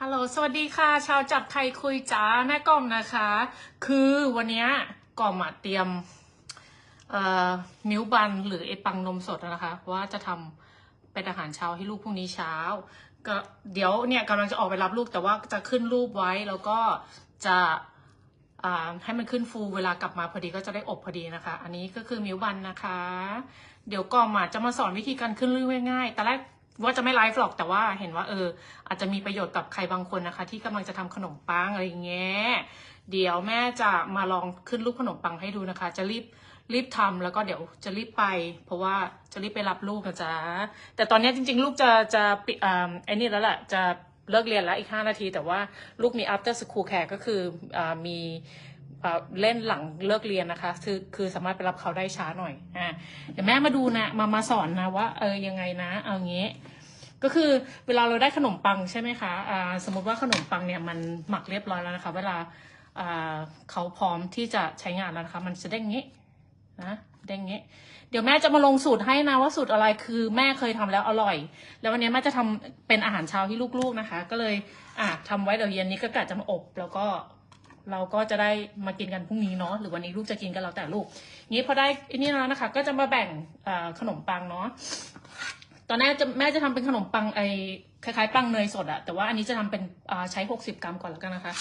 ฮัลโหล สวัสดีค่ะ ชาวจับไทยคุยจ้าแม่กล่อมนะคะ คือวันนี้กล่อมอะเตรียมมิ้วบันหรือไอปังนมสดนะคะ ว่าจะทำเป็นอาหารเช้าให้ลูกพรุ่งนี้เช้า ก็เดี๋ยวเนี่ยกำลังจะออกไปรับลูกแต่ว่าจะขึ้นรูปไว้แล้วก็จะให้มันขึ้นฟูเวลากลับมาพอดีก็จะได้อบพอดีนะคะ อันนี้ก็คือมิ้วบันนะคะ เดี๋ยวกล่อมอะจะมาสอนวิธีการขึ้นรูปง่ายๆแต่แรก ว่าจะไม่ไลฟ์หรอกแต่ว่าเห็นว่าเออ อาจจะมีประโยชน์กับใครบางคนนะคะ ที่กำลังจะทำขนมปังอะไรเงี้ยเดี๋ยวแม่จะมาลองขึ้นรูปขนมปังให้ดูนะคะ จะรีบรีบทำแล้วก็เดี๋ยวจะรีบไป เพราะว่าจะรีบไปรับลูกนะจ๊ะแต่ตอนนี้จริง ๆ ลูกจะจะปิดอ่าไอ้นี่แล้วแหละจะเลิกเรียนแล้วอีกห้านาที แต่ว่าลูกมี after school care ก็คืออมีเอ่อเล่นหลังเลิกเรียนนะคะ คือคือสามารถไปรับเขาได้ช้าหน่อยอ่าเดี๋ยวแม่มาดูนะ มามาสอนนะว่า เออยังไงนะ เอางี้ ก็คือเวลาเราได้ขนมปังใช่ไหมคะอ่าสมมติว่าขนมปังเนี่ยมันหมักเรียบร้อยแล้วนะคะ เวลาอ่าเขาพร้อมที่จะใช้งานแล้วนะคะ มันจะได้งี้นะได้งี้ เดี๋ยวแม่จะมาลงสูตรให้นะว่าสูตรอะไรคือแม่เคยทำแล้วอร่อย แล้ววันนี้แม่จะทำเป็นอาหารเช้าให้ลูกๆนะคะ ก็เลยอะทำไว้เดี๋ยวเย็นนี้ก็กะจะมาอบแล้วก็เราก็จะได้มากินกันพรุ่งนี้เนาะหรือวันนี้ลูกจะกินกันแล้วแต่ลูกงี้พอได้อันนี้แล้วนะคะ ก็จะมาแบ่งขนมปังเนาะ ตอนแรกจะแม่จะทำเป็นขนมปังไอคล้ายๆปังเนยสดอะแต่ว่าอันนี้จะทำเป็นใช้หกสิบกรัมก่อนแล้วกันนะคะ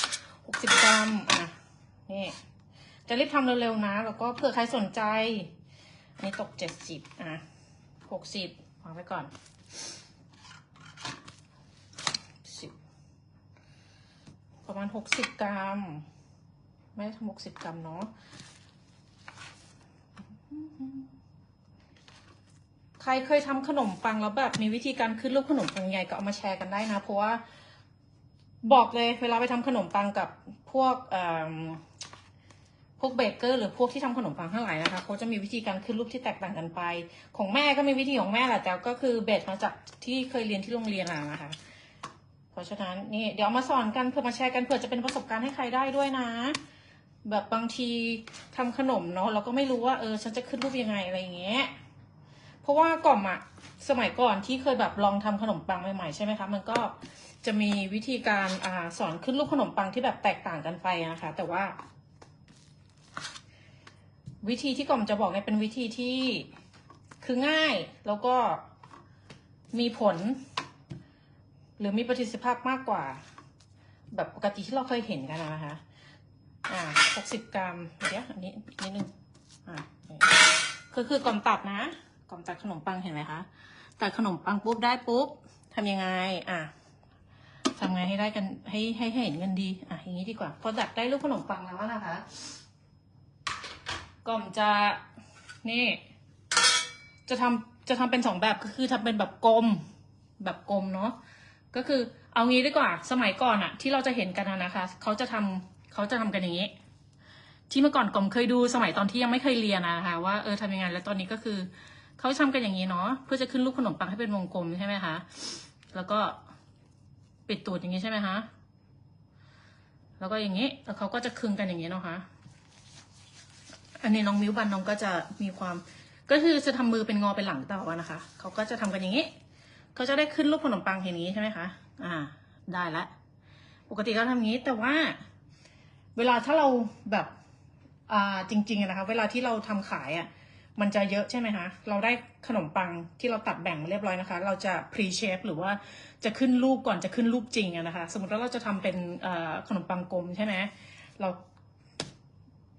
หกสิบกรัมอะนี่จะรีบทำเร็วๆนะ แล้วก็เผื่อใครสนใจ อันนี้ตกเจ็ดสิบอะหกสิบวางไว้ก่อนสิบประมาณหกสิบกรัมไม่ทำหกสิบกรัมเนาะ ใครเคยทำขนมปังแล้วแบบมีวิธีการขึ้นรูปขนมปังใหญ่ก็เอามาแชร์กันได้นะ เพราะว่าบอกเลยเวลาไปทำขนมปังกับพวกเอ่อพวกเบเกอร์หรือพวกที่ทำขนมปังทั้งหลายนะคะเขาจะมีวิธีการขึ้นรูปที่แตกต่างกันไป ของแม่ก็มีวิธีของแม่แหละแต่ก็คือเบสมาจากที่เคยเรียนที่โรงเรียนอะนะคะ เพราะฉะนั้นนี่เดี๋ยวมาสอนกันเพื่อมาแชร์กันเผื่อจะเป็นประสบการณ์ให้ใครได้ด้วยนะ แบบบางทีทำขนมเนาะเราก็ไม่รู้ว่าเออฉันจะขึ้นรูปยังไงอะไรอย่างเงี้ย เพราะว่ากล่อมอะสมัยก่อนที่เคยแบบลองทำขนมปังใหม่ๆใช่ไหมคะ มันก็จะมีวิธีการอ่าสอนขึ้นรูปขนมปังที่แบบแตกต่างกันไปนะคะ แต่ว่า วิธีที่กล่อมจะบอกเนี่ยเป็นวิธีที่คือง่ายแล้วก็มีผล หรือมีประสิทธิภาพมากกว่า แบบปกติที่เราเคยเห็นกันนะคะ อ่าหกสิบกรัมเดี๋ยวอันนี้นิดนึงอ่าคือคือกล่อมตัดนะ กล่อมตัดขนมปังเห็นไหมคะตัดขนมปังปุ๊บได้ปุ๊บทำยังไง อะทำไงให้ได้กันให้ให้ให้เห็นกันดี อะอย่างนี้ดีกว่า พอดัดได้รูปขนมปังแล้วนะคะ กล่อมจะนี่ จะทำจะทำเป็นสองแบบก็คือทำเป็นแบบกลม แบบกลมเนาะก็คือเอางี้ดีกว่า สมัยก่อนอะที่เราจะเห็นกันนะคะเขาจะทำเขาจะทำกันอย่างนี้ ที่เมื่อก่อนกลมเคยดูสมัยตอนที่ยังไม่เคยเรียนนะคะว่าเออทำยังไงแล้วตอนนี้ก็คือ เขาทำกันอย่างนี้เนาะเพื่อจะขึ้นรูปขนมปังให้เป็นวงกลมใช่ไหมคะแล้วก็ปิดตูดอย่างนี้ใช่ไหมคะแล้วก็อย่างนี้แล้วเขาก็จะคึงกันอย่างนี้เนาะคะอันนี้น้องมิวบันน้องก็จะมีความก็คือจะทำมือเป็นงอเป็นหลังเต่าอะนะคะ เขาก็จะทำกันอย่างนี้ เขาจะได้ขึ้นรูปขนมปังเห็นนี้ใช่ไหมคะ อ่า ได้ละ ปกติก็ทำอย่างนี้ แต่ว่า เวลาถ้าเราแบบ อ่า จริงๆนะคะ เวลาที่เราทำขายอะ มันจะเยอะใช่ไหมคะ เราได้ขนมปังที่เราตัดแบ่งมาเรียบร้อยนะคะ เราจะ pre shape หรือว่าจะขึ้นรูปก่อนจะขึ้นรูปจริงอะนะคะ สมมติว่าเราจะทำเป็นขนมปังกลมใช่ไหมเรา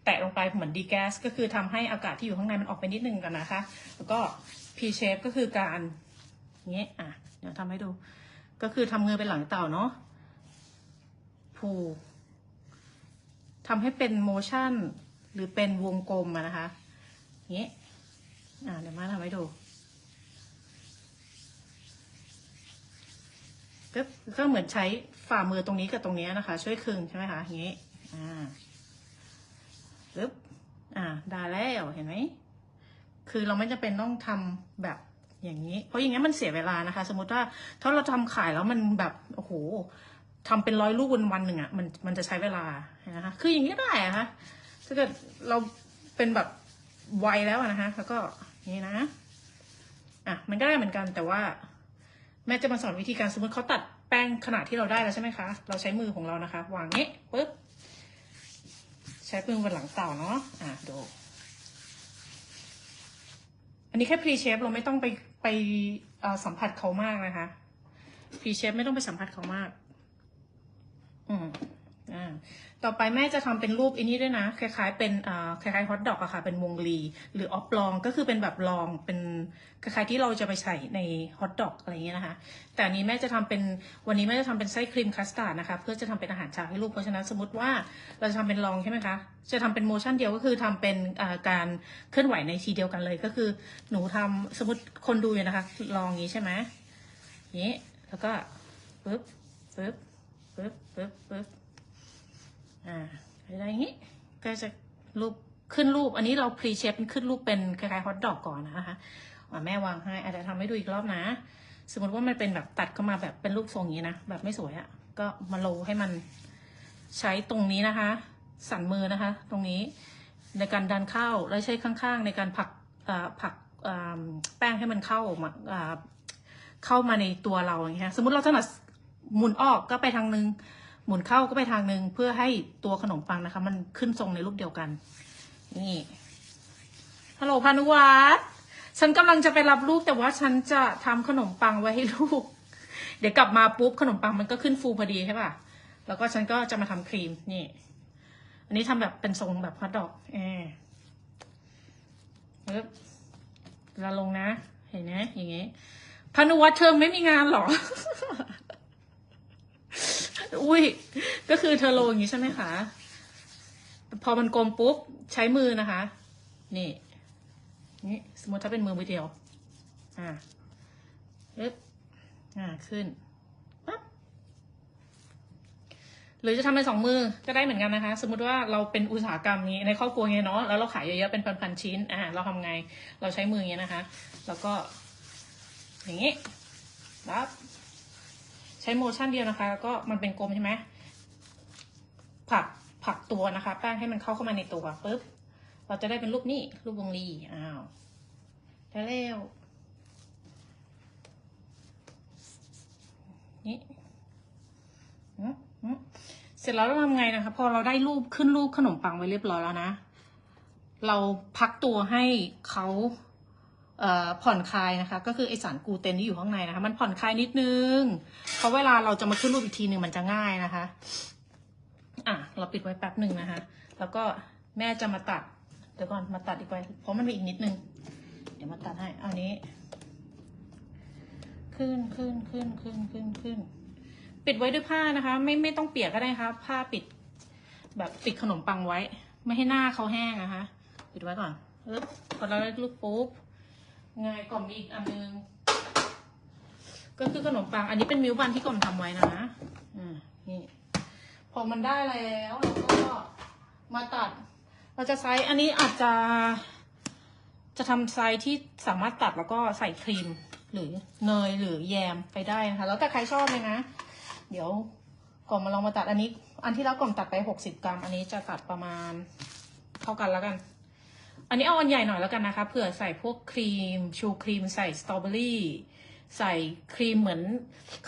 แตะลงไปเหมือนดีแกสก็คือทำให้อากาศที่อยู่ข้างในมันออกไปนิดนึงกันนะคะ แล้วก็ pre shape ก็คือการเงี้ยอะเดี๋ยวทำให้ดู ก็คือทำเงยเป็นหลังเต่าเนาะผูทำให้เป็นโมชั่นหรือเป็นวงกลมนะคะเงี้ย อะเดี๋ยวมาทำให้ดูก็ก็เหมือนใช้ฝ่ามือตรงนี้กับตรงนี้นะคะ ช่วยคึงใช่ไหมคะอย่างเงี้ อ่าปึ๊บอ่าได้แล้วเห็นไหมคือเราไม่จำเป็นต้องทำแบบอย่างนี้ เพราะอย่างนี้มันเสียเวลานะคะ สมมติว่าถ้าเราทำขายแล้วมันแบบโอ้โหทำเป็นร้อยลูกวันวันหนึ่งอะ่ะมันมันจะใช้เวลานะคะ คืออย่างนี้ได้อะคะถ้าเกิดเราเป็นแบบไวแล้วนะคะแล้วก็ นี่นะ อะ มันก็ได้เหมือนกันแต่ว่า แม่จะมาสอนวิธีการสมมติเขาตัดแป้งขนาดที่เราได้แล้วใช่ไหมคะ เราใช้มือของเรานะคะ วางนี้ปุ๊บ ใช้มือบนหลังเต่าเนาะ อะดูอันนี้แค่พรีเชฟเราไม่ต้องไปไปสัมผัสเขามากนะคะพรีเชฟไม่ต้องไปสัมผัสเขามาก อืม อ่าต่อไปแม่จะทำเป็นรูปอันนี้ด้วยนะ คล้ายๆ เป็นอ่าคล้ายๆฮอทดอกอะค่ะ เป็นวงลีหรือออฟลองก็คือเป็นแบบลองเป็นคล้ายๆที่เราจะไปใส่ในฮอทดอกอะไรอย่างเงี้ยนะคะ แต่อันนี้แม่จะทำเป็นวันนี้แม่จะทำเป็นไส้ครีมคัสตาร์ดนะคะ เพื่อจะทำเป็นอาหารเช้าให้ลูกเพราะฉะนั้นสมมติว่าเราจะทำเป็นลองใช่ไหมคะ จะทำเป็นโมชั่นเดียวก็คือทำเป็นการเคลื่อนไหวในทีเดียวกันเลยก็คือ หนูทำสมมติคนดูอยู่นะคะ ลองอย่างนี้ใช่ไหมนี้แล้วก็ปึ๊บปึ๊บปึ๊บปึ๊บปึ๊บ อ่าอะไรอย่างนี้ ก็จะรูปขึ้นรูป อันนี้เราพรีเชฟขึ้นรูปเป็นคล้ายๆฮอทดอกก่อนนะคะแม่วางให้ อาจจะทำให้ดูอีกรอบนะ สมมติว่ามันเป็นแบบตัดเข้ามาแบบเป็นรูปทรงนี้นะ แบบไม่สวยอะ่ะ ก็มาโลให้มันใช้ตรงนี้นะคะ สั่นมือนะคะ ตรงนี้ในการดันเข้าแล้วใช้ข้างๆ ในการผลักผักแป้งให้มันเข้ามาเข้ามาในตัวเราอย่างเงี้ย สมมติเราถนัดหมุนออกก็ไปทางนึง หมุนเข้าก็ไปทางหนึ่งเพื่อให้ตัวขนมปังนะคะ มันขึ้นทรงในรูปเดียวกัน นี่ฮัลโหลพานุวัฒน์ฉันกำลังจะไปรับลูกแต่ว่าฉันจะทำขนมปังไว้ให้ลูก เดี๋ยวกลับมาปุ๊บขนมปังมันก็ขึ้นฟูพอดีใช่ป่ะ แล้วก็ฉันก็จะมาทำครีมนี่ อันนี้ทำแบบเป็นทรงแบบฮอทดอกเออปึ๊บเวลาลงนะ เห็นไหมอย่างงี้พานุวัฒน์เธอไม่มีงานหรอ อุ้ย ก็คือเธอโลอย่างนี้ใช่ไหมคะ พอมันกลมปุ๊บใช้มือนะคะ นี่ นี่สมมติถ้าเป็นมือมือเดียว อ่าปึ๊บอ่า ขึ้นปั๊บ หรือจะทำเป็นสองมือก็ได้เหมือนกันนะคะ สมมติว่าเราเป็นอุตสาหกรรมนี้ในครอบครัวไงเนาะ แล้วเราขายเยอะๆ เป็นพันๆชิ้น อ่า เราทำไง เราใช้มืออย่างนี้นะคะ แล้วก็ อย่างนี้ปั๊บ ช้โมชั่นเดียวนะคะ แล้วก็มันเป็นกลมใช่ไหมผักผักตัวนะคะ แป้งให้มันเข้าเข้ามาในตัวปุ๊บ เราจะได้เป็นรูปนี้รูปวงรีอ้าวได้แล้วนี่เสร็จแล้วเราทำไงนะคะ พอเราได้รูปขึ้นรูปขนมปังไว้เรียบร้อยแล้วนะ เราพักตัวให้เขา ผ่อนคลายนะคะก็คือไอสารกูเตนที่อยู่ข้างในนะคะ มันผ่อนคลายนิดนึง เพราะเวลาเราจะมาขึ้นรูปอีกทีหนึ่งมันจะง่ายนะคะ อะเราปิดไว้แป๊บหนึ่งนะคะ แล้วก็แม่จะมาตัดเดี๋ยวก่อนมาตัดอีกไปเพราะมันมีอีกนิดนึง เดี๋ยวมาตัดให้เอานี้ ขึ้นขึ้นขึ้นขึ้นขึ้นขึ้น ปิดไว้ด้วยผ้านะคะ ไม่ไม่ต้องเปียกก็ได้ครับผ้าปิด แบบปิดขนมปังไว้ ไม่ให้หน้าเขาแห้งนะคะ ปิดไว้ก่อนปึ๊บพอเราได้ลูกปุ๊บ งายก่อมีอีกอันนึง ก็คือขนมปัง อันนี้เป็นมิวบันที่กล่อนทำไว้นะอ่านี่ พอมันได้แล้วเราก็มาตัด เราจะไซส์อันนี้อาจจะ จะทำไซส์ที่สามารถตัดแล้วก็ใส่ครีม หรือเนยหรือแยมไปได้นะคะ แล้วแต่ใครชอบเลยนะ เดี๋ยวกล่อนมาลองมาตัดอันนี้ อันที่แล้วกล่อนตัดไปหกสิบกรัม อันนี้จะตัดประมาณเท่ากันแล้วกัน อันนี้เอาอันใหญ่หน่อยแล้วกันนะคะเผื่อใส่พวกครีม ชูครีมใส่สตรอเบอรี่ใส่ครีมเหมือน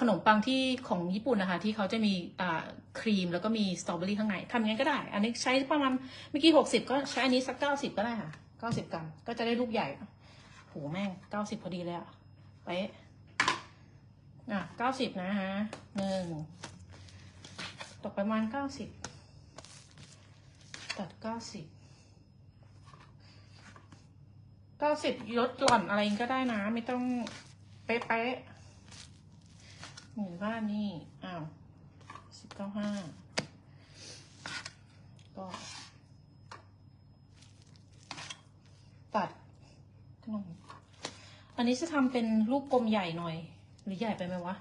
ขนมปังที่ของญี่ปุ่นนะคะ ที่เขาจะมีครีมแล้วก็มีสตรอเบอรี่ข้างในทำอย่างนั้นก็ได้ อันนี้ใช้ประมาณเมื่อกี้หกสิบก็ใช้อันนี้สักเก้าสิบก็ได้ค่ะเก้าสิบกรัมก็จะได้ลูกใหญ่โหแม่งเก้าสิบพอดีเลยอะไปอะเก้าสิบนะฮะหนึ่งตกประมาณเก้าสิบตัดเก้าสิบ เก้าสิบลดหล่อนอะไรก็ได้นะ ไม่ต้องเป๊ะๆหรือว่านี่อ้าวสิบเก้าห้าก็ตัดขนมอันนี้จะทำเป็นรูปกลมใหญ่หน่อย หรือใหญ่ไปไหมวะ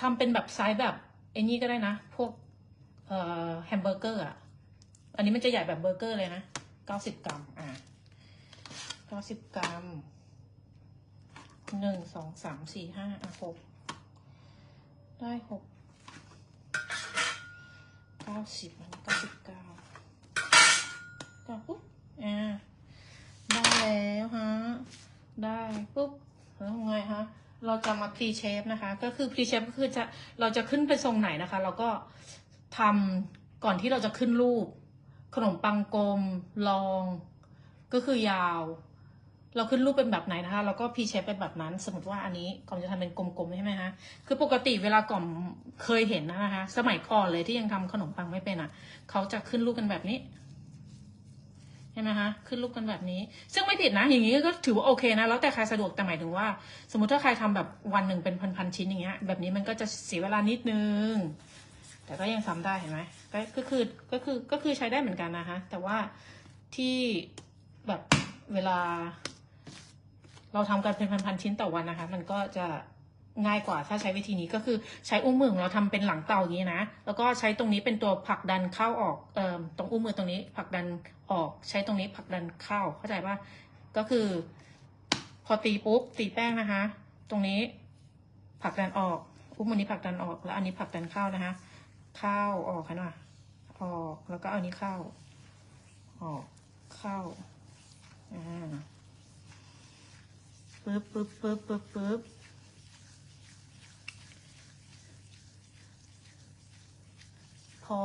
ทำเป็นแบบไซส์แบบไอ้นี่ก็ได้นะ พวกแฮมเบอร์เกอร์อะ อันนี้มันจะใหญ่แบบเบอร์เกอร์เลยนะ เก้าสิบกรัม อะเก้าสิบกรัมหนึ่งสองสามสี่ห้าอะหกได้หกเก้าสิบมันเก้าสิบเก้าเก้าปุ๊บอ่าได้แล้วฮะ ได้ปุ๊บแล้วไงฮะเราจะมาพรีเชฟนะคะ ก็คือพรีเชฟก็คือจะเราจะขึ้นไปทรงไหนนะคะ เราก็ทำก่อนที่เราจะขึ้นรูป ขนมปังกลมลอง ก็คือยาว เราขึ้นรูปเป็นแบบไหนนะคะเราก็พีเชฟเป็นแบบนั้น สมมติว่าอันนี้กล่อนจะทำเป็นกลมๆใช่ไหมคะคือปกติเวลากล่อมเคยเห็นนะคะ สมัยก่อนเลยที่ยังทำขนมปังไม่เป็นอะ เขาจะขึ้นรูปกันแบบนี้ใช่ไหมคะขึ้นรูปกันแบบนี้ ซึ่งไม่ผิดนะ อย่างนี้ก็ถือว่าโอเคนะ แล้วแต่ใครสะดวกแต่หมายถึงว่า สมมติถ้าใครทำแบบวันหนึ่งเป็นพันๆชิ้นอย่างเงี้ย แบบนี้มันก็จะเสียเวลานิดนึง แต่ก็ยังทำได้เห็นไหมก็คือก็คือก็คือใช้ได้เหมือนกันนะคะ แต่ว่าที่แบบเวลา เราทำกันเป็นพันๆชิ้นต่อวันนะคะ มันก็จะง่ายกว่าถ้าใช้วิธีนี้ก็คือใช้อุ้งมือของเราทำเป็นหลังเตาอย่างนี้นะ แล้วก็ใช้ตรงนี้เป็นตัวผลักดันเข้าออกเอ่อตรงอุ้งมือตรงนี้ผลักดันออก ใช้ตรงนี้ผลักดันเข้าเข้าใจปะก็คือ พอตีปุ๊บตีแป้งนะคะ ตรงนี้ผลักดันออกอุ้งมือนี้ผลักดันออก แล้วอันนี้ผลักดันเข้านะคะ เข้าออกค่ะน่อออกแล้วก็เอานี้เข้า ออกเข้าอ่าปึ๊บปึ๊บปึ๊บปึ๊บปึ๊บพอ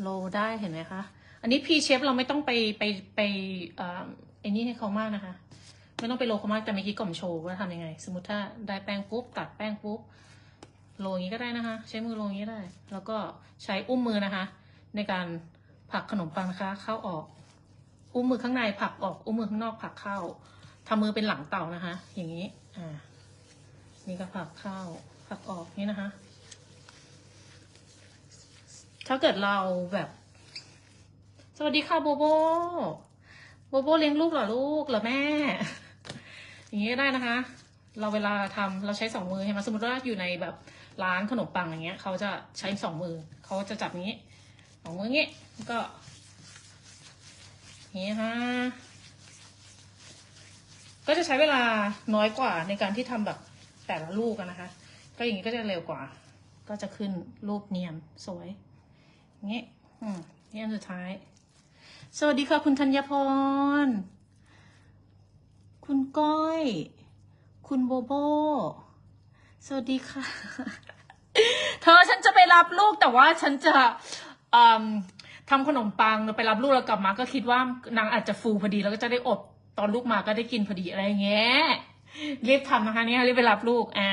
โลได้เห็นไหมคะ อันนี้พีเชฟเราไม่ต้องไปไปไปเอ่อไอ้นี่ให้เขามากนะคะ ไม่ต้องไปโลเขามากแต่เมื่อกี้กล่อมโชว์ว่าทำยังไง สมมติถ้าได้แป้งปุ๊บตัดแป้งปุ๊บ โรยอย่างนี้ก็ได้นะคะ ใช้มือโรยอย่างนี้ได้ แล้วก็ใช้อุ้มมือนะคะ ในการผลักขนมปังนะคะ เข้าออก อุ้มมือข้างในผลักออก อุ้มมือข้างนอกผลักเข้าทำมือเป็นหลังเต่านะคะ อย่างนี้ อ่า นี่ก็ผลักเข้าผลักออกนี่นะคะ ถ้าเกิดเราแบบ สวัสดีค่ะโบโบ โบโบเลี้ยงลูกเหรอลูกเหรอแม่ อย่างนี้ก็ได้นะคะ เราเวลาทำเราใช้สองมือใช่ไหมสมมติว่าอยู่ในแบบ ร้านขนมปังอย่างเงี้ยเขาจะใช้สองมือเขาจะจับงนี้สองมืองี้ก็อย่างนี้ค่ะก็จะใช้เวลาน้อยกว่าในการที่ทำแบบแต่ละลูกนะคะ ก็อย่างนี้ก็จะเร็วกว่า ก็จะขึ้นรูปเนียนสวยอย่างนี้อืมนี่อันสุดท้าย สวัสดีค่ะคุณธัญพร คุณก้อย คุณโบโบ สวัสดีค่ะ เธอฉันจะไปรับลูกแต่ว่าฉันจะทำขนมปังแล้วไปรับลูกแล้วกลับมาก็คิดว่านางอาจจะฟูพอดีแล้วก็จะได้อดตอนลูกมาก็ได้กินพอดีอะไรเงี้ยรีบทำนะคะเนี่ยรีบไปรับลูกอ่า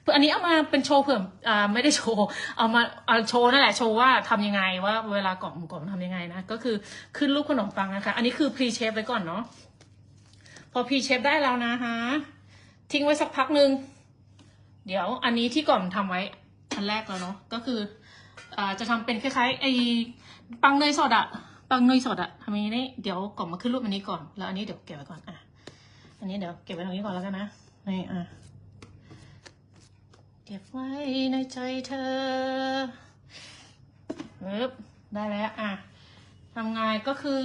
เพื่ออันนี้เอามาเป็นโชว์เผื่ออ่าไม่ได้โชว์เอามาเอาโชว์นั่นแหละโชว์ว่าทำยังไงว่าเวลากล่อมกล่อมทำยังไงนะก็คือขึ้นลูกขนมปังนะคะ อันนี้คือพรีเชฟไว้ก่อนเนาะพอพรีเชฟได้แล้วนะคะทิ้งไว้สักพักหนึ่ง เดี๋ยวอันนี้ที่ก่อนทำไว้อันแรกแล้วเนาะก็คืออ่าจะทำเป็นคล้ายๆไอ้ปังเนยสดอะปังเนยสดอะทำอย่างนี้เดี๋ยวก่อนมาขึ้นรูปอันนี้ก่อนแล้วอันนี้เดี๋ยวเก็บไว้ก่อนอะอันนี้เดี๋ยวเก็บไว้ตรงนี้ก่อนแล้วกันนะนี่อะเก็บไว้ในใจเธอปึ๊บได้แล้วอะทำไงก็คือ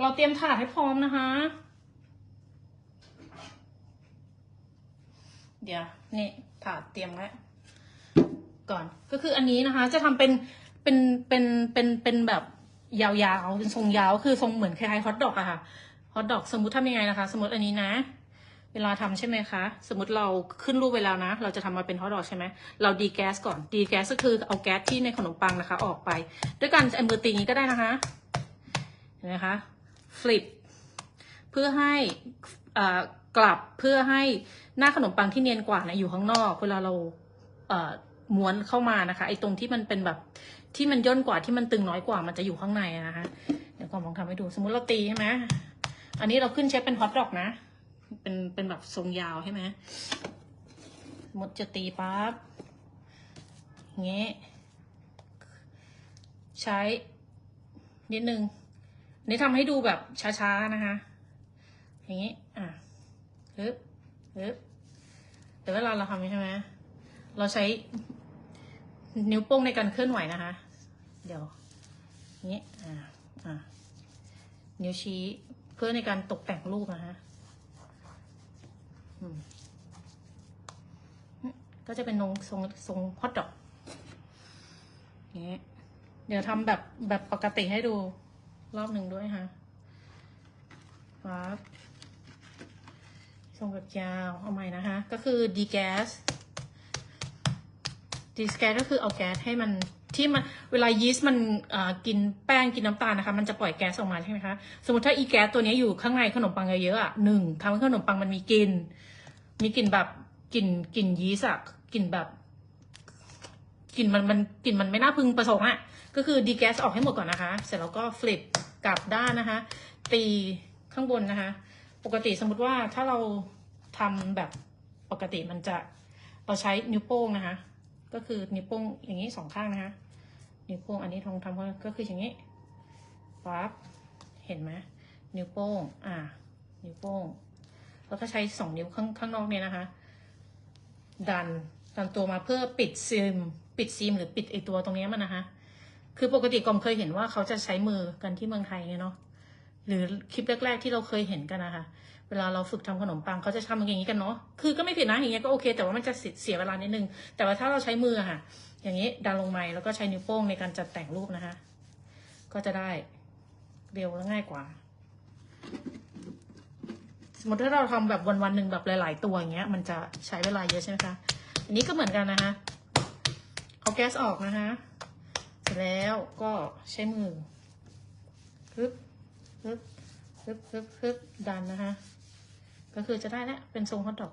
เราเตรียมถาดให้พร้อมนะคะ เดี๋ยวนี่ ถาดเตรียมไว้ก่อน ก็คืออันนี้นะคะ จะทำเป็นเป็นเป็นเป็นเป็นแบบยาวๆเป็นทรงยาวคือทรงเหมือนคล้ายๆฮอทดอกอะค่ะฮอทดอกสมมติทำยังไงนะคะ สมมติอันนี้นะ เวลาทำใช่ไหมคะ สมมติเราขึ้นรูปไปแล้วนะ เราจะทำมาเป็นฮอทดอกใช่ไหมเราดีแก๊สก่อนดีแก๊สก็คือเอาแก๊สที่ในขนมปังนะคะ ออกไป ด้วยการเอามือตีนี้ก็ได้นะคะเห็นไหมคะฟลิปเพื่อให้อ่า กลับเพื่อให้หน้าขนมปังที่เนียนกว่านะอยู่ข้างนอกเวลาเราเอ่อม้วนเข้ามานะคะ ไอ้ตรงที่มันเป็นแบบที่มันย่นกว่าที่มันตึงน้อยกว่ามันจะอยู่ข้างในนะคะเดี๋ยวก่อนลองทำให้ดู สมมติเราตีใช่ไหมอันนี้เราขึ้นเชฟเป็นฮอตดอกนะ เป็นเป็นแบบทรงยาวใช่ไหมสมมติจะตีปั๊บอย่างเงี้ยใช้ นิดนึงนนี้ทำให้ดูแบบช้าๆนะคะ อย่างนี้อะ ฮึบฮึบแต่เวลาเราทำใช่ไหมเราใช้นิ้วโป้งในการเคลื่อนไหวนะคะ เดี๋ยวนี้อ่าอ่านิ้วชี้เพื่อในการตกแต่งรูปนะคะก็จะเป็นทรงทรงทรงฮอตดอกนี้เดี๋ยวทำแบบแบบปกติให้ดูรอบหนึ่งด้วยค่ะปั๊บ ทรงแบบยาวเอาใหม่นะคะ ก็คือดีแก๊สดีแก๊สก็คือเอาแก๊สให้มันที่มันเวลายีสต์มันกินแป้งกินน้ำตาลนะคะ มันจะปล่อยแก๊สออกมาใช่ไหมคะ สมมติถ้าอีแก๊สตัวนี้อยู่ข้างในขนมปังเยอะๆอะหนึ่งทำให้ขนมปังมันมีกลิ่นมีกลิ่นแบบกลิ่นกลิ่นยีสต์อะกลิ่นแบบกลิ่นมันมันกลิ่นมันไม่น่าพึงประสงค์อะก็คือดีแก๊สออกให้หมดก่อนนะคะ เสร็จแล้วก็ฟลิปกลับด้านนะคะ ตีข้างบนนะคะ กติสมมติว่าถ้าเราทำแบบปกติมันจะเราใช้นิ้วโป้งนะคะ ก็คือนิ้วโป้งอย่างนี้สองข้างนะคะนิ้วโป้งอันนี้ทองทำก็ก็คืออย่างนี้ปั๊บเห็นไหมนิ้วโป้ง อ่า นิ้วโป้ง แล้วก็ใช้สองนิ้วข้างข้างนอกเนี่ยนะคะ ดันดันตัวมาเพื่อปิดซีมปิดซีมหรือปิดไอตัวตรงนี้มันนะคะ คือปกติกอมเคยเห็นว่าเขาจะใช้มือกันที่เมืองไทยไงเนาะ หรือคลิปแรก ๆ ที่เราเคยเห็นกันนะคะ เวลาเราฝึกทำขนมปังเขาจะทำอย่างนี้กันเนาะ คือก็ไม่ผิดนะอย่างเงี้ยก็โอเค แต่ว่ามันจะเสียเวลานิดนึง แต่ว่าถ้าเราใช้มือค่ะ อย่างนี้ดันลงมาแล้วก็ใช้นิ้วโป้งในการจัดแต่งรูปนะคะ ก็จะได้เร็วและง่ายกว่า สมมติถ้าเราทำแบบวันวันๆหนึ่งแบบหลาย ๆ ตัวอย่างเงี้ย มันจะใช้เวลาเยอะใช่ไหมคะ อันนี้ก็เหมือนกันนะคะ เอาแก๊สออกนะคะ เสร็จแล้วก็ใช้มือปึ๊บ ปึ๊บปึ๊บปึ๊บปึ๊บดันนะคะ ก็คือจะได้แล้วเป็นทรงฮอทดอก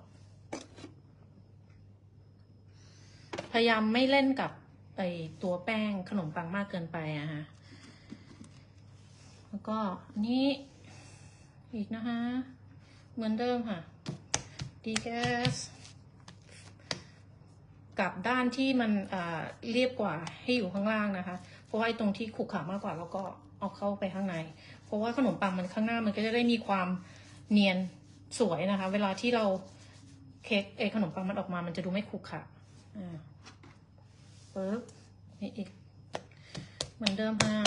พยายามไม่เล่นกับไอตัวแป้งขนมปังมากเกินไปอะฮะ แล้วก็นี้อีกนะคะ เหมือนเดิมค่ะดีแกสกับด้านที่มันเรียบกว่าให้อยู่ข้างล่างนะคะ เพราะว่าไอตรงที่ขรุขระมากกว่าเราก็เอาเข้าไปข้างใน เพราะว่าขนมปังมันข้างหน้ามันก็จะได้มีความเนียนสวยนะคะ เวลาที่เราเค้กไอ้ขนมปังมันออกมา มันจะดูไม่ขรุขระอ่าปึ๊บนี่อีกเหมือนเดิมค่ะ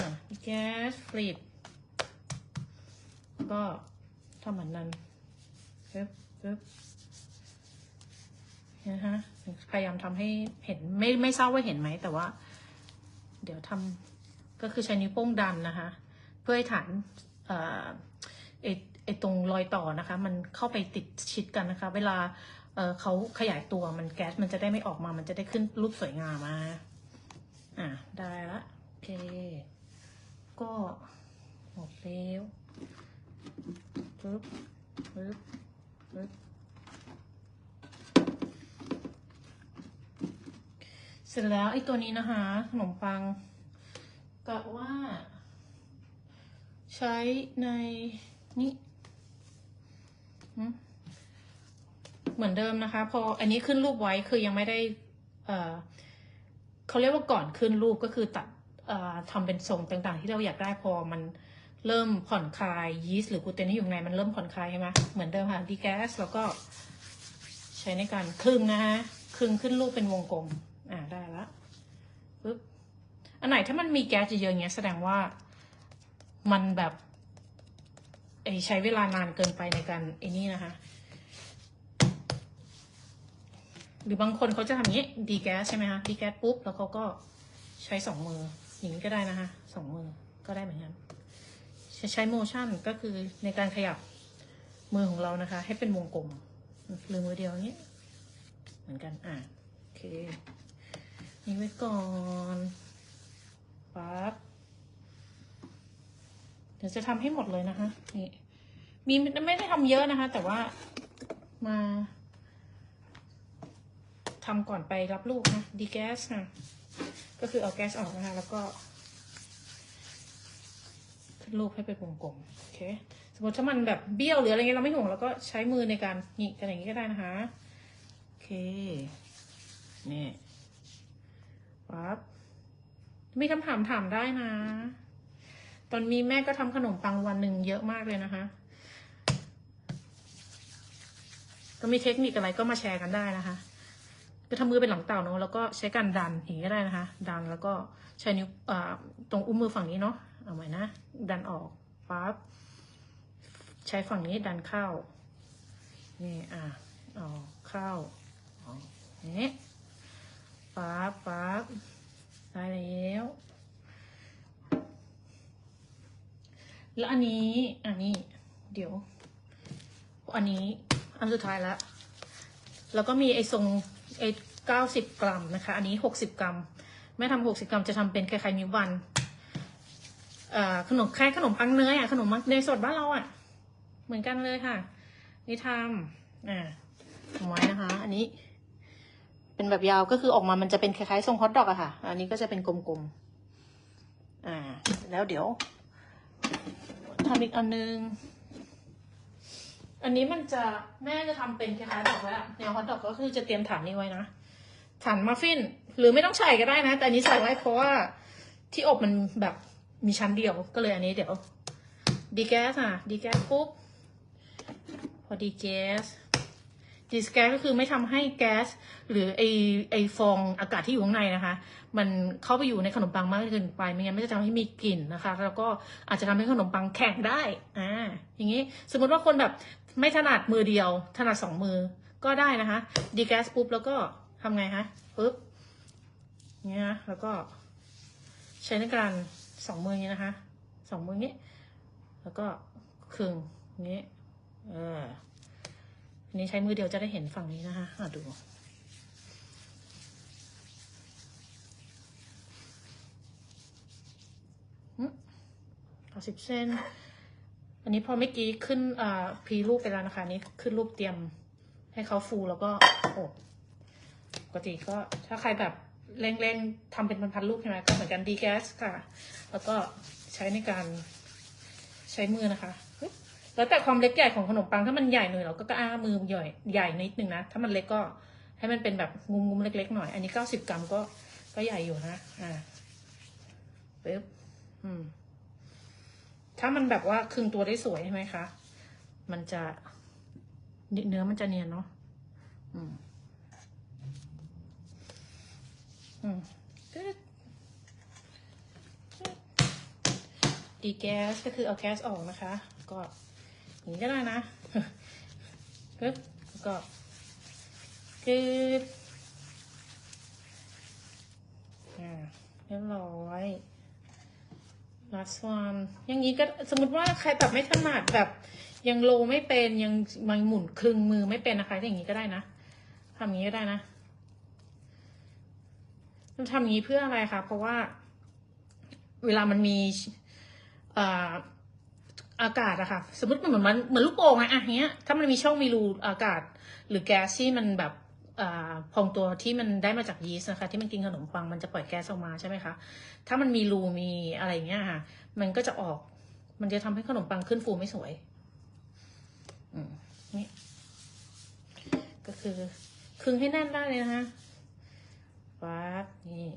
แก๊สฟลิปก็ทำเหมือนนั้นปึ๊บปึ๊บนะคะพยายามทำให้เห็นไม่ไม่ทราบว่าเห็นไหม แต่ว่า เดี๋ยวทำก็คือใช้นิ้วโป้งดันนะคะเพื่อให้ฐานเอ่อไออตรงรอยต่อนะคะ มันเข้าไปติดชิดกันนะคะ เวลาเขาขยายตัวมันแก๊สมันจะได้ไม่ออกมา มันจะได้ขึ้นรูปสวยงามมา อะ ได้ละโอเค ก็หมดแล้วปึ๊บปึ๊บปึ๊บเสร็จแล้วไอ้ตัวนี้นะคะ ขนมปังกะว่า ใช้ในนี่เหมือนเดิมนะคะ พออันนี้ขึ้นรูปไว้คือยังไม่ได้เอ่อเขาเรียกว่าก่อนขึ้นรูปก็คือตัดเอ่อทำเป็นทรงต่างๆ ที่เราอยากได้พอมันเริ่มผ่อนคลายยีสต์หรือกูเตนที่อยู่ในมันเริ่มผ่อนคลายใช่ไหมเหมือนเดิมค่ะดีแก๊สแล้วก็ใช้ในการคลึงนะคะคลึงขึ้นรูปเป็นวงกลม อ่าได้ละปึ๊บอันไหนถ้ามันมีแก๊สเยอะๆอย่างเงี้ยแสดงว่า มันแบบไอใช้เวลานานเกินไปในการไอ้นี่นะคะ หรือบางคนเขาจะทำอย่างนี้ ดีแก๊สใช่ไหมคะดีแก๊สปุ๊บ แล้วเขาก็ใช้สองมือ อย่างนี้ก็ได้นะคะสองมือก็ได้เหมือนกันใช้ใช้โมชั่นก็คือในการขยับมือของเรานะคะ ให้เป็นวงกลมหรือมือเดียวอย่างนี้ เหมือนกันอะโอเคนี่ไว้ก่อนปั๊บ เดี๋ยวจะทำให้หมดเลยนะคะ นี่มีไม่ได้ทำเยอะนะคะ แต่ว่ามาทำก่อนไปรับลูกนะดีแก๊สนะก็คือเอาแก๊สออกนะคะ แล้วก็ ขึ้นรูปให้เป็นวงกลมโอเคสมมติถ้ามันแบบเบี้ยวหรืออะไรเงี้ยเราไม่ห่วงเราก็ใช้มือในการนี่กันอย่างนี้ก็ได้นะคะโอเคนี่ปั๊บมีคำถามถามได้นะ ตอนมีแม่ก็ทำขนมปังวันหนึ่งเยอะมากเลยนะคะ ก็มีเทคนิคอะไรก็มาแชร์กันได้นะคะก็ทำมือเป็นหลังเต่าเนาะแล้วก็ใช้การดันอย่างนี้ก็ได้นะคะ ดันแล้วก็ใช้นิ้วตรงอุ้มมือฝั่งนี้เนาะเอาใหม่นะ ดันออกปั๊บใช้ฝั่งนี้ดันเข้า นี่อะออกเข้าออกนี่ปั๊บปั๊บได้แล้ว แล้วอันนี้อันนี้ เดี๋ยว อันนี้อันสุดท้ายแล้วแล้วก็มีไอ้ทรงไอ้เก้าสิบกรัมนะคะ อันนี้หกสิบกรัม แม่ทำหกสิบกรัมจะทำเป็นคล้ายๆมิวบันขนมคล้ายขนมปังเนยอะขนมปังเนยสดบ้านเราอะ เหมือนกันเลยค่ะ นี่ทำอ่าเอาไว้นะคะ อันนี้ เป็นแบบยาวก็คือออกมามันจะเป็นคล้ายๆทรงฮอทดอกอะค่ะ อันนี้ก็จะเป็นกลมๆอ่า แล้วเดี๋ยว ทำอีกอันนึง อันนี้มันจะแม่จะทำเป็นคล้ายๆดอกไว้อะแนวฮอทดอกก็คือจะเตรียมฐานนี้ไว้นะฐานมัฟฟิน หรือไม่ต้องใส่ก็ได้นะ แต่อันนี้ใส่ไว้เพราะว่าที่อบมันแบบมีชั้นเดียวก็เลยอันนี้เดี๋ยว ดีแก๊สอะ ดีแก๊สปุ๊บ พอดีแก๊สดีแก๊สก็คือไม่ทำให้แก๊สหรือไอไอฟองอากาศที่อยู่ข้างในนะคะมันเข้าไปอยู่ในขนมปังมากเกินไปไม่งั้นมันจะทำให้มีกลิ่นนะคะ แล้วก็อาจจะทำให้ขนมปังแข็งได้อ่าอย่างนี้สมมติว่าคนแบบไม่ถนัดมือเดียว ถนัดสองมือก็ได้นะคะดีแก๊สปุ๊บแล้วก็ทำไงคะปุ๊บเงี้ยนะแล้วก็ใช้ในการสองมืออย่างนี้นะคะสองมืองนี้ แล้วก็ครึ่งนี้เอออันนี้ใช้มือเดียวจะได้เห็นฝั่งนี้นะคะอะดู เอา สิบเส้น อันนี้พอเมื่อกี้ขึ้นอ่าพีรูปไปแล้วนะคะนี้ขึ้นรูปเตรียมให้เขาฟูแล้วก็อบปกติก็ถ้าใครแบบเร่งๆทำเป็นพันๆรูปใช่ไหมก็เหมือนกันดีแก๊สค่ะ แล้วก็ใช้ในการใช้มือนะคะแล้วแต่ความเล็กใหญ่ของขนมปังถ้ามันใหญ่หน่อยเราก็กอ้ามือใหญ่ใหญ่นิดนึงนะ ถ้ามันเล็กก็ให้มันเป็นแบบงุ้มๆเล็ก ๆ หน่อย อันนี้เก้าสิบกรัมก็ก็ใหญ่อยู่นะ อ่าปึ๊บ อืม ถ้ามันแบบว่าครึ่งตัวได้สวยใช่ไหมคะ มันจะเนื้อมันจะเนียนเนาะอืม อืมตึ๊ดดีแก๊สก็คือเอาแก๊สออกนะคะ ก็อย่างนี้ก็ได้นะปึ๊บแล้วก็กึดอ่าเรียบร้อย last one อย่างนี้ก็สมมติว่าใครแบบไม่ถนัดแบบ ยังโลไม่เป็นยังมันหมุนคลึงมือไม่เป็นนะคะอย่างนี้ก็ได้นะทำอย่างนี้ก็ได้นะเราทำอย่างนี้เพื่ออะไรคะเพราะว่า เวลามันมีอาอากาศอะค่ะ สมมติมันเหมือนมันเหมือนลูกโป่งอะอะอย่างเงี้ยถ้ามันมีช่องมีรูอากาศ หรือแก๊สที่มันแบบ พองตัวที่มันได้มาจากยีสต์นะคะ ที่มันกินขนมปังมันจะปล่อยแก๊สออกมาใช่ไหมคะ ถ้ามันมีรูมีอะไรอย่างเงี้ยค่ะ มันก็จะออก มันจะทำให้ขนมปังขึ้นฟูไม่สวยอืมนี่ก็คือคึงให้แน่นได้เลยนะคะปั๊บนี่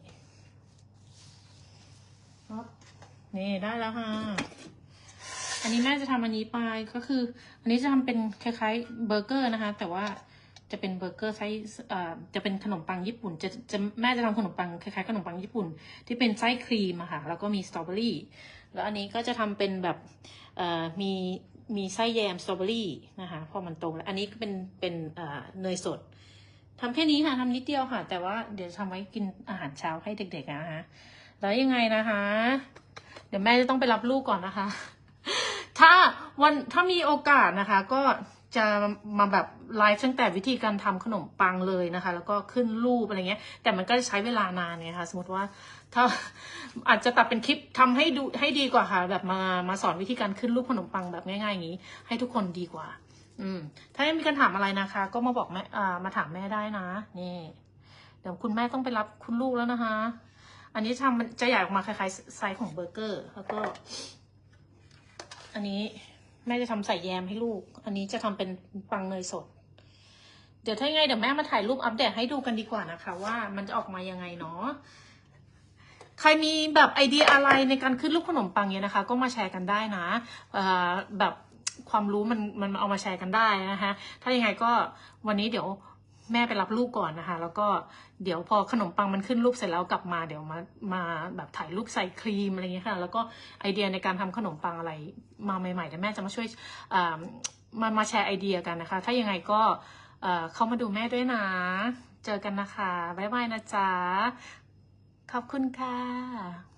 ปั๊บนี่ได้แล้วค่ะ อันนี้แม่จะทำอันนี้ไปก็คือ อันนี้จะทำเป็นคล้ายๆเบอร์เกอร์นะคะ แต่ว่า จะเป็นเบอร์เกอร์ไส้เอ่อจะเป็นขนมปังญี่ปุ่น จะจะแม่จะทำขนมปังคล้ายๆขนมปังญี่ปุ่น ที่เป็นไส้ครีมอะค่ะแล้วก็มีสตรอเบอรี่แล้วอันนี้ก็จะทำเป็นแบบเอ่อมีมีไส้แยมสตรอเบอรี่นะคะพอมันโตแล้วอันนี้ก็เป็นเป็นเอ่อเนยสดทำแค่นี้ค่ะทำนิดเดียวค่ะ แต่ว่าเดี๋ยวทำไว้กินอาหารเช้าให้เด็กๆนะคะแล้วยังไงนะคะ เดี๋ยวแม่จะต้องไปรับลูกก่อนนะคะ ถ้าวันถ้ามีโอกาสนะคะ ก็ จะมาแบบไลฟ์ตั้งแต่วิธีการทำขนมปังเลยนะคะ แล้วก็ขึ้นรูปอะไรเงี้ย แต่มันก็ใช้เวลานานเนี่ยค่ะสมมติว่าถ้าอาจจะตัดเป็นคลิปทำให้ดูให้ดีกว่าค่ะ แบบมามาสอนวิธีการขึ้นรูปขนมปังแบบง่ายๆอย่างนี้ ให้ทุกคนดีกว่า อืม ถ้ายังมีคำถามอะไรนะคะ ก็มาบอกแม่อ่ามาถามแม่ได้นะนี่เดี๋ยวคุณแม่ต้องไปรับคุณลูกแล้วนะคะ อันนี้ทำมันจะใหญ่ออกมาคล้ายๆไซส์ของเบอร์เกอร์ แล้วก็ อันนี้ แม่จะทำใส่แยมให้ลูก อันนี้จะทำเป็นปังเนยสด เดี๋ยวถ้ายังไงเดี๋ยวแม่มาถ่ายรูปอัปเดตให้ดูกันดีกว่านะคะ ว่ามันจะออกมายังไงเนาะใครมีแบบไอเดียอะไรในการขึ้นรูปขนมปังเนี่ยนะคะ ก็มาแชร์กันได้นะแบบความรู้มันมันเอามาแชร์กันได้นะคะถ้ายังไงก็วันนี้เดี๋ยว แม่ไปรับลูกก่อนนะคะ แล้วก็เดี๋ยวพอขนมปังมันขึ้นรูปเสร็จแล้วกลับมาเดี๋ยวมามาแบบถ่ายรูปใส่ครีมอะไรเงี้ยค่ะ แล้วก็ไอเดียในการทำขนมปังอะไรมาใหม่ๆเดี๋ยวแม่จะมาช่วยอ่ามามาแชร์ไอเดียกันนะคะ ถ้ายังไงก็เออเข้ามาดูแม่ด้วยนะ เจอกันนะคะบ๊ายบายนะจ๊ะขอบคุณค่ะ